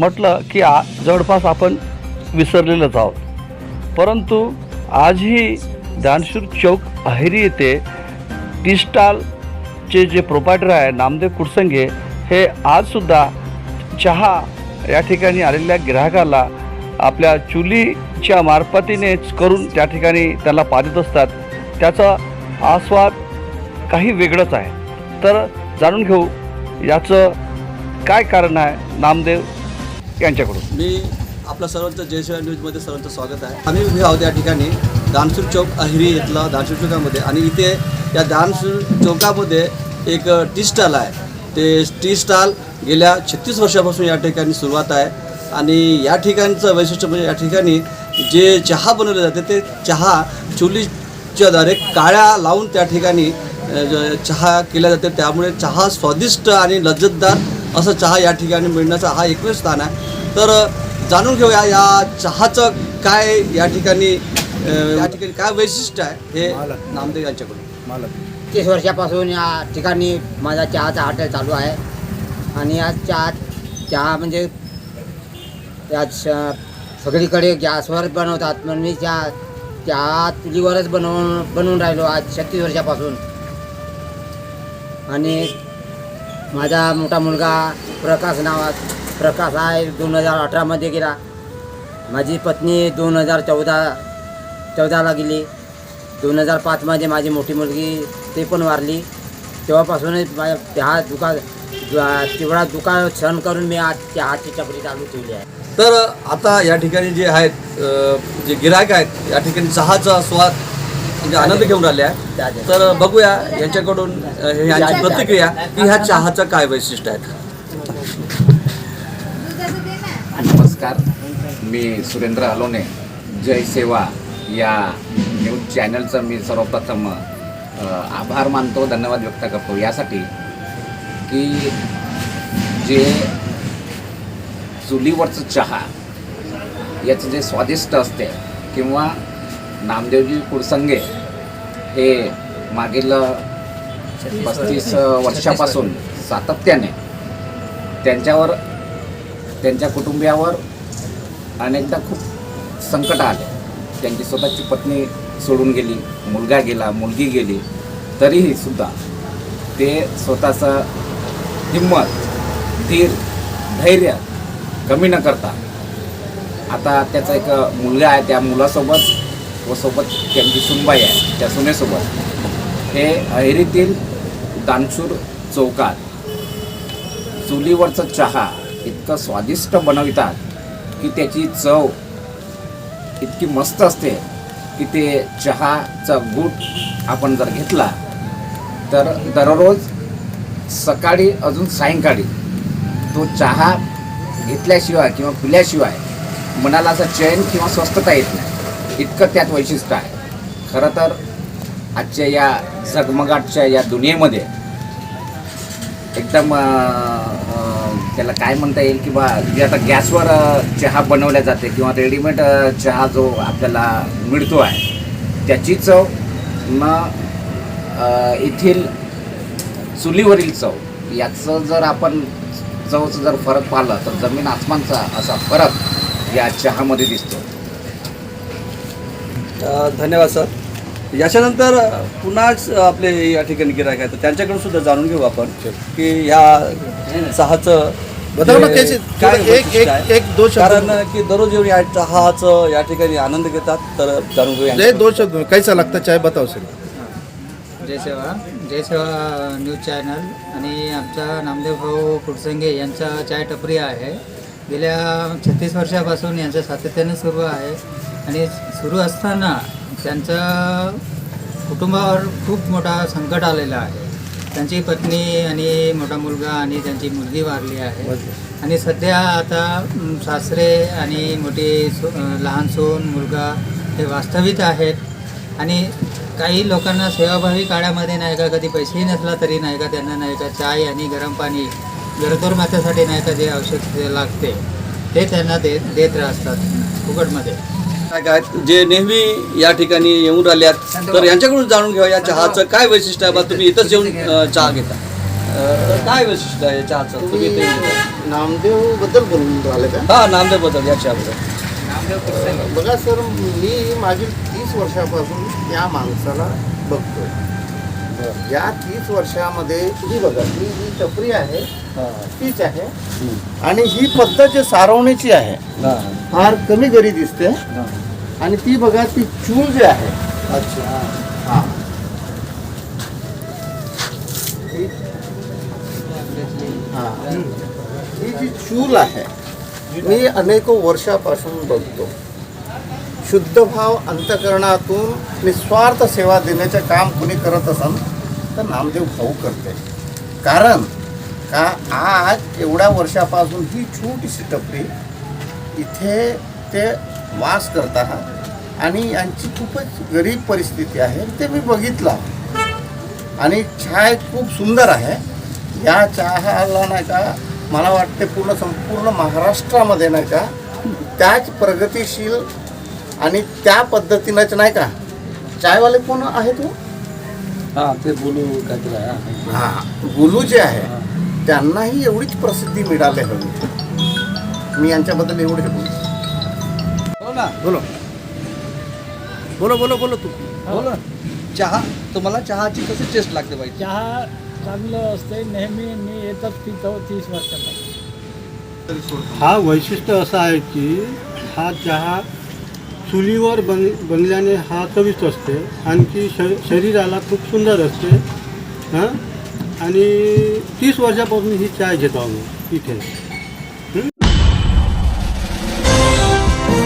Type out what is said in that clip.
म्हटलं की आ जवळपास आपण विसरलेलंच आहोत. परंतु आजही दानशूर चौक अहेरी येथे टी स्टॉलचे जे प्रोपायटर आहे नामदेव कुडसंगे हे आजसुद्धा चहा या ठिकाणी आलेल्या ग्राहकाला आपल्या चुलीच्या मार्फतीनेच करून त्या ठिकाणी त्याला पाजत असतात. त्याचा आस्वाद काही वेगळंच आहे. तर जाणून घेऊ याचं काय कारण आहे नामदेव यांच्याकडून. मी आपलं सर्वांचं जयशिवाय न्यूजमध्ये सर्वांचं स्वागत आहे. आम्ही उभे आहोत या ठिकाणी दानसूर चौक अहिरी इथला दानसूर चौकामध्ये आणि इथे या दानसूर चौकामध्ये एक टी स्टॉल आहे. ते टी स्टॉल गेल्या छत्तीस वर्षापासून या ठिकाणी सुरुवात आहे आणि या ठिकाणचं वैशिष्ट्य म्हणजे या ठिकाणी जे चहा बनवले जाते ते चहा चुलीच्याद्वारे काळ्या लावून त्या ठिकाणी चहा केला जाते. त्यामुळे चहा स्वादिष्ट आणि लज्जतदार असं चहा या ठिकाणी मिळण्याचा हा एकमेव स्थान आहे. तर जाणून घेऊया या चहाचं काय या ठिकाणी या ठिकाणी काय वैशिष्ट्य आहे हे नामदेव यांच्याकडून? तीस वर्षापासून या ठिकाणी माझा चहाचा हॉटेल चालू आहे. आणि या चहा चहा म्हणजे या श- सगळीकडे गॅसवर बनवतात. पण मी चहा चहा चुलीवरच बनवून बनवून राहिलो आज छत्तीस वर्षापासून. आणि माझा मोठा मुलगा प्रकाश नावात प्रकाश आहे दोन हजार अठरामध्ये गेला. माझी पत्नी दोन हजार चौदा चौदाला गेली. दोन हजार पाचमध्ये माझी मोठी मुलगी ते पण वारली. तेव्हापासूनच माझ्या चहा दुकान तेवढा दुकान सहन करून मी आज चहाची टपरी चालू ठेवली आहे. तर आता या ठिकाणी जे आहेत जे गिरायक आहेत या ठिकाणी चहाचा स्वाद म्हणजे आनंद घेऊन राहिले आहे त्याचे. तर बघूया यांच्याकडून हे यांची प्रतिक्रिया की ह्या चहाचं काय वैशिष्ट्य आहे? नमस्कार. मी सुरेंद्र अलोने जय सेवा. या न्यूज चॅनलचं मी सर्वप्रथम आभार मानतो धन्यवाद व्यक्त करतो. यासाठी की जे चुलीवरचं चहा याचं जे स्वादिष्ट असते किंवा नामदेवजी कुडसंगे हे मागील पस्तीस वर्षापासून सातत्याने त्यांच्यावर त्यांच्या कुटुंबियावर अनेकदा खूप संकट आले. त्यांची स्वतःची पत्नी सोडून गेली मुलगा गेला मुलगी गेली तरीही सुद्धा ते स्वतःचं हिंमत धीर धैर्य कमी न करता आता त्याचा एक मुलगा आहे त्या मुलासोबत व सोबत त्यांची सुनबाई आहे त्या सुनेसोबत. हे अहेरीतील दानशूर चौकात चुलीवरचं चहा इतकं स्वादिष्ट बनवितात की त्याची चव इतकी मस्त असते की ते चहाचा गूट आपण जर घेतला तर दररोज सकाळी अजून सायंकाळी तो चहा घेतल्याशिवाय किंवा पिल्याशिवाय मनाला असं चैन किंवा स्वस्थता येत नाही. इतकं त्यात वैशिष्ट्य आहे. खरं तर आजच्या या झगमगाटच्या या दुनियेमध्ये एकदम त्याला काय म्हणता येईल किंवा जे म्हणजे आता गॅसवर चहा बनवल्या जाते किंवा रेडीमेड चहा जो आपल्याला मिळतो आहे त्याची चव न येथील चुलीवरील चव याचं जर आपण चवचं जर फरक पाहिलं तर जमीन आसमानचा असा फरक या चहामध्ये दिसतो. धन्यवाद सर. याच्यानंतर पुन्हाच आपले या ठिकाणी गिरायक आहेत. तर त्यांच्याकडून सुद्धा जाणून घेऊ आपण की ह्या चहाचं बताओ ना जे कैसे काय एक- एक-? एक दो शब्द कारण की दररोज येऊन या चहाचं या ठिकाणी आनंद घेतात. तर जाणून घेऊ जय यांच्याकडून. दो शब्द में कैसा लगता? चाय बताओ सर. जय सेवा. जय सेवा न्यूज चॅनल. आणि आमचा नामदेव भाऊ कुडसंगे यांचा चाय टपरी आहे. गेल्या छत्तीस वर्षापासून यांचं सातत्याने सुरू आहे. आणि सुरू असताना त्यांचं कुटुंबावर खूप मोठा संकट आलेला आहे. त्यांची पत्नी आणि मोठा मुलगा आणि त्यांची मुलगी वारली आहे. आणि सध्या आता सासरे आणि मोठी सो लहान सून मुलगा हे वास्तविक आहेत. आणि काही लोकांना सेवाभावी काळामध्ये नाही का कधी पैसेही नसला तरी नाही का त्यांना नाही का चाय आणि गरम पाणी गरदोर मात्यासाठी नाही का जे औषध लागते ते त्यांना देत देत राहतात फुकटमध्ये. काय काय जे नेहमी या ठिकाणी येऊन राहिल्यात तर यांच्याकडून जाणून घेऊया या चहाचं काय वैशिष्ट्य आहे बा? तुम्ही इथंच येऊन चहा घेता. काय वैशिष्ट्य आहे चहाचं तुम्ही ते नामदेवबद्दल बोलून राहिले का? हा नामदेवबद्दल या चहाबद्दल बघा सर मी मागील तीस वर्षापासून या माणसाला बघतोय. या तीस वर्षामध्ये ही बघा ही जी टपरी आहे तीच आहे. आणि ही पद्धत जे सारवण्याची आहे हा. फार कमी घरी दिसते. आणि ती बघा ती चूल जी आहे. अच्छा हा. ही- हा. ही जी चूल आहे मी अनेक वर्षापासून बघतो. शुद्ध भाव अंतकरणातून निस्वार्थ सेवा देण्याचे काम कुणी करत असाल तर नामदेव भाऊ करते. कारण का आज एवढ्या वर्षापासून ही छोटीशी टपरी इथे ते वास करतात आणि यांची खूपच गरीब परिस्थिती आहे ते मी बघितलं. आणि चाय खूप सुंदर आहे. या चहाला नाही का मला वाटते पूर्ण संपूर्ण महाराष्ट्रामध्ये नाही का त्याच प्रगतिशील आणि त्या पद्धतीनंच नाही का? चायवाले कोण आहे तो हा ते बोलू काहीतरी आहे. हा. हा गुलू जे आहे त्यांनाही एवढीच प्रसिद्धी मिळाली हवी. मी यांच्याबद्दल एवढे बोलतो बोलो ना. बोलो. बोलो बोलो बोलो तू. बोलो. चहा तुम्हाला चहाची कशी टेस्ट लागते पाहिजे चहा चांगलं असते नेहमी मी येतच पितो तीस वर्षापासून. हा वैशिष्ट्य असं आहे की हा चहा चुलीवर बन बनल्याने हा चविष्ट असते. आणखी श शरीराला खूप सुंदर असते. हां? आणि तीस वर्षापासून ही चाय घेतो आम्ही इथे.